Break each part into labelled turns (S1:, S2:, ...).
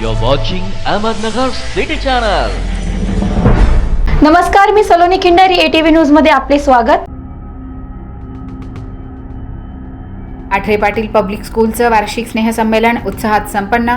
S1: You're watching Ahmednagar City Channel.
S2: नमस्कार मी Saloni Khindari ATV न्यूजमध्ये आपले स्वागत.
S3: आठरे पाटील पब्लिक स्कूलचं वार्षिक स्नेहसंमेलन उत्साहात संपन्न.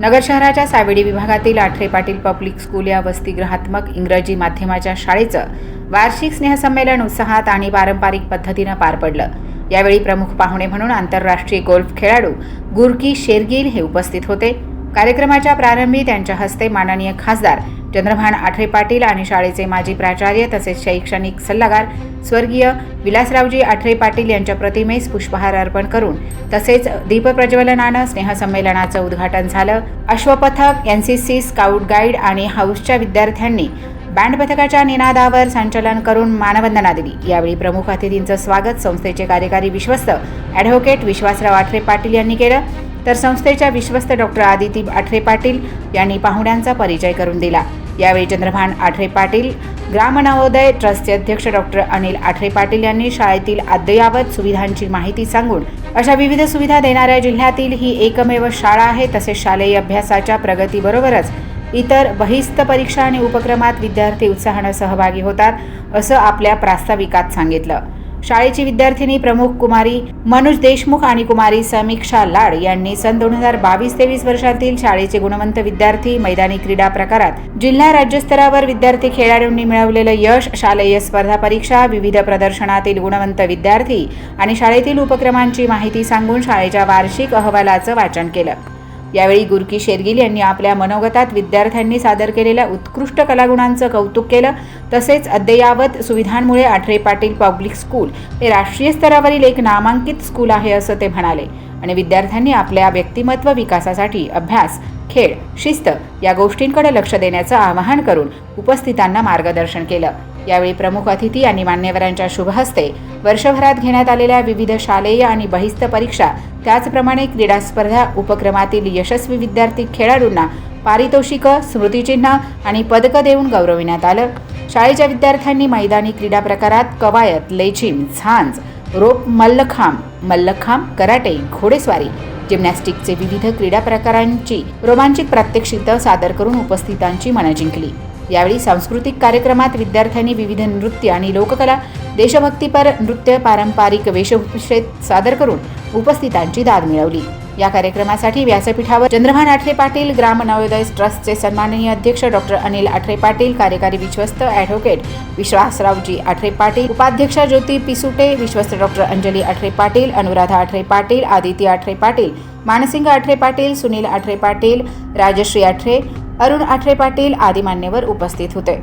S3: नगर शहराच्या सावेडी विभागातील आठरे पाटील पब्लिक स्कूल या वसतिगृहात्मक इंग्रजी माध्यमाच्या शाळेचं वार्षिक स्नेहसंमेलन उत्साहात आणि पारंपरिक पद्धतीनं पार पडलं. यावेळी प्रमुख पाहुणे म्हणून आंतरराष्ट्रीय गोल्फ खेळाडू गुरकी शेरगिल हे उपस्थित होते. कार्यक्रमाच्या प्रारंभी त्यांच्या हस्ते माननीय खासदार चंद्रभान आठरे पाटील आणि शाळेचे माजी प्राचार्य तसेच शैक्षणिक सल्लागार स्वर्गीय विलासरावजी आठरे पाटील यांच्या प्रतिमेस पुष्पहार अर्पण करून तसेच दीपप्रज्वलनानं स्नेहसंमेलनाचं उद्घाटन झालं. अश्वपथक N C C scout guide आणि हाऊसच्या विद्यार्थ्यांनी बँड पथकाच्या निनादावर संचलन करून मानवंदना दिली. यावेळी प्रमुख अतिथींचं स्वागत संस्थेचे कार्यकारी विश्वस्त ॲडव्होकेट विश्वासराव आठरे पाटील यांनी केलं. तर संस्थेच्या विश्वस्त डॉक्टर आदिती आठरे पाटील यांनी पाहुण्यांचा परिचय करून दिला. यावेळी चंद्रभान आठरे पाटील ग्राम नवोदय ट्रस्टचे अध्यक्ष डॉक्टर अनिल आठरे पाटील यांनी शाळेतील अद्ययावत सुविधांची माहिती सांगून अशा विविध सुविधा देणाऱ्या जिल्ह्यातील ही एकमेव शाळा आहे तसेच शालेय अभ्यासाच्या प्रगतीबरोबरच इतर बहिस्त परीक्षा आणि उपक्रमात विद्यार्थी उत्साहानं सहभागी होतात असं आपल्या प्रास्ताविकात सांगितलं. शाळेची विद्यार्थिनी प्रमुख कुमारी मनोज देशमुख आणि कुमारी समीक्षा लाड यांनी सन दोन हजार बावीस तेवीस वर्षातील शाळेचे गुणवंत विद्यार्थी मैदानी क्रीडा प्रकारात जिल्हा राज्यस्तरावर विद्यार्थी खेळाडूंनी मिळवलेलं यश शालेय स्पर्धा परीक्षा विविध प्रदर्शनातील गुणवंत विद्यार्थी आणि शाळेतील उपक्रमांची माहिती सांगून शाळेच्या वार्षिक अहवालाचं वाचन केलं. यावेळी गुरकी शेरगिल यांनी आपल्या मनोगतात विद्यार्थ्यांनी सादर केलेल्या उत्कृष्ट कलागुणांचं कौतुक केलं. तसेच अद्ययावत सुविधांमुळे आठरे पाटील पब्लिक स्कूल हे राष्ट्रीय स्तरावरील एक नामांकित स्कूल आहे असं ते म्हणाले. आणि विद्यार्थ्यांनी आपल्या व्यक्तिमत्व विकासासाठी अभ्यास खेळ शिस्त या गोष्टींकडे लक्ष देण्याचं आवाहन करून उपस्थितांना मार्गदर्शन केलं. यावेळी प्रमुख अतिथी आणि मान्यवरांच्या शुभहस्ते वर्षभरात घेण्यात आलेल्या विविध शालेय आणि बहिस्त परीक्षा त्याचप्रमाणे क्रीडा स्पर्धा उपक्रमातील यशस्वी विद्यार्थी खेळाडूंना पारितोषिकं स्मृतिचिन्ह आणि पदकं देऊन गौरविण्यात आलं. शाळेच्या विद्यार्थ्यांनी मैदानी क्रीडा प्रकारात कवायत लेझिम झांज रोप मल्लखांब मल्लखांब कराटे घोडेस्वारी जिम्नॅस्टिकचे विविध क्रीडा प्रकारांची रोमांचिक प्रात्यक्षिकं सादर करून उपस्थितांची मनं जिंकली. यावेळी सांस्कृतिक कार्यक्रमात विद्यार्थ्यांनी विविध नृत्य आणि लोककला देशभक्तीपर नृत्य पारंपरिक वेशभूषेत सादर करून उपस्थितांची दाद मिळवली. या कार्यक्रमासाठी व्यासपीठावर चंद्रभान आठरे पाटील ग्राम नवोदय ट्रस्टचे सन्माननीय अध्यक्ष डॉक्टर अनिल आठरे पाटील कार्यकारी विश्वस्त ॲडव्होकेट विश्वासरावजी आठरे पाटील उपाध्यक्ष ज्योती पिसुटे विश्वस्त डॉक्टर अंजली आठरे पाटील अनुराधा आठरे पाटील आदिती आठरे पाटील मानसिंग आठरे पाटील सुनील आठरे पाटील राजश्री आठरे अरुण आठरे पाटील आदी मान्यवर उपस्थित होते.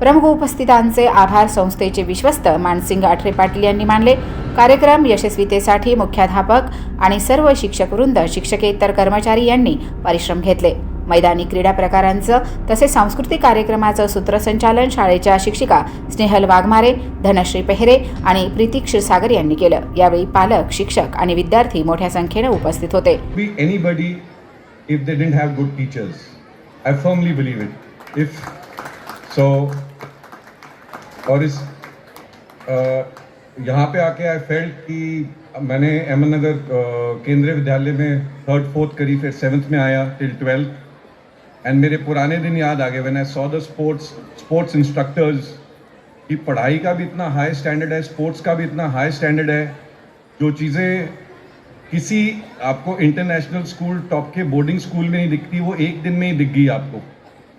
S3: प्रमुख उपस्थितांचे आभार संस्थेचे विश्वस्त मानसिंग आठरे पाटील यांनी मानले. कार्यक्रम यशस्वीतेसाठी मुख्याध्यापक आणि सर्व शिक्षक वृंद शिक्षकेतर कर्मचारी यांनी परिश्रम घेतले. मैदानी क्रीडा प्रकारांचं तसेच सांस्कृतिक कार्यक्रमाचं सूत्रसंचालन शाळेच्या शिक्षिका स्नेहल वाघमारे धनश्री पेहरे आणि प्रीती क्षीरसागर यांनी केलं. यावेळी पालक शिक्षक आणि विद्यार्थी मोठ्या संख्येनं उपस्थित होते.
S4: I firmly believe it. If so, और इस यहाँ पे आके आई फेल्ट कि मैंने अहमद नगर अ, केंद्रीय विद्यालय में थर्ड फोर्थ करी फिर सेवन्थ में आया टिल ट्वेल्थ एंड मेरे पुराने दिन याद आ गए when I saw the sports sports instructors कि पढ़ाई का भी इतना हाई स्टैंडर्ड है स्पोर्ट्स का भी इतना हाई स्टैंडर्ड है जो चीज़ें किसी आपको इंटरनेशनल स्कूल टॉप के बोर्डिंग स्कूल में नहीं दिखती वो एक दिन में ही दिख गई आपको।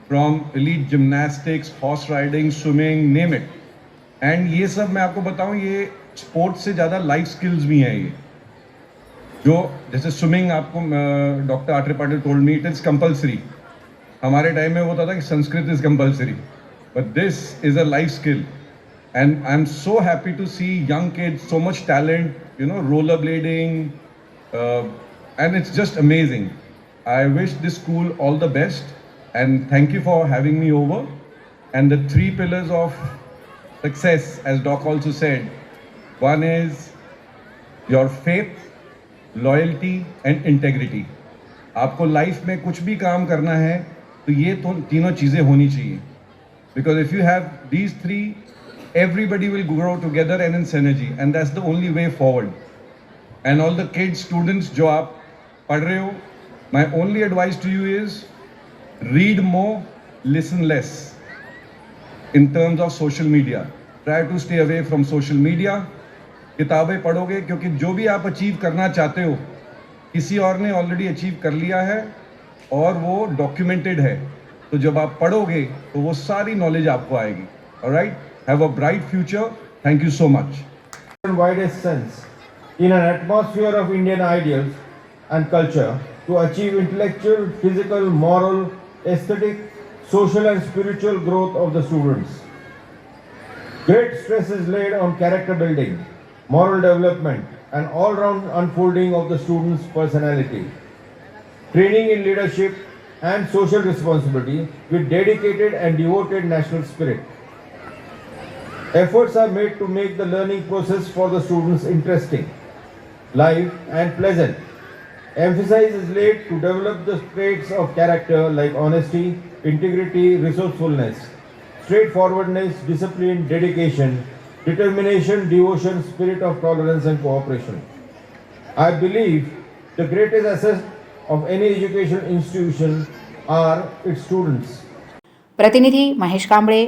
S4: From elite gymnastics horse riding swimming name it and ये सब मैं आपको बताऊँ ये स्पोर्ट्स से ज़्यादा लाइफ स्किल्स भी हैं ये। जो जैसे स्विमिंग आपको doctor Athare Patil told me it is compulsory हमारे टाइम में होता था कि Sanskrit is compulsory but this is a life skill and I'm so happy to see young kids, so much talent, you know, rollerblading, uh, and it's just amazing. I wish this school all the best, and thank you for having me over. And the three pillars of success, as Doc also said, one is your faith, loyalty, and integrity. आपको life में कुछ भी काम करना है तो ये तो तीनों चीज़ें होनी चाहिए because if you have these three everybody will grow together and in synergy and that's the only way forward and all the kid students जो आप पढ़ रहे हो my only advice to you is read more listen less in terms of social media try to stay away from social media किताबें पढ़ोगे, क्योंकि जो भी आप अचीव करना चाहते हो, किसी और ने ऑलरेडी अचीव कर लिया है, और वो डॉक्यूमेंटेड है। तो जब आप पढ़ोगे तो वो सारी नॉलेज आपको आएगी। Right have a bright future thank you so
S5: much wide sense in an atmosphere of Indian ideals and culture to achieve intellectual, physical, moral, aesthetic, social, and spiritual growth of the students. Great stress is laid on character building, moral development, and all round unfolding of the student's personality. Training in leadership and social responsibility with dedicated and devoted national spirit. Efforts are made to make the learning process for the students interesting, live, and pleasant. Emphasis is laid to develop the traits of character like honesty, integrity, resourcefulness, straightforwardness, discipline, dedication, determination, devotion, spirit of tolerance, and cooperation. I believe the greatest asset of any educational institution are its students.
S3: प्रतिनिधी महेश कांबळे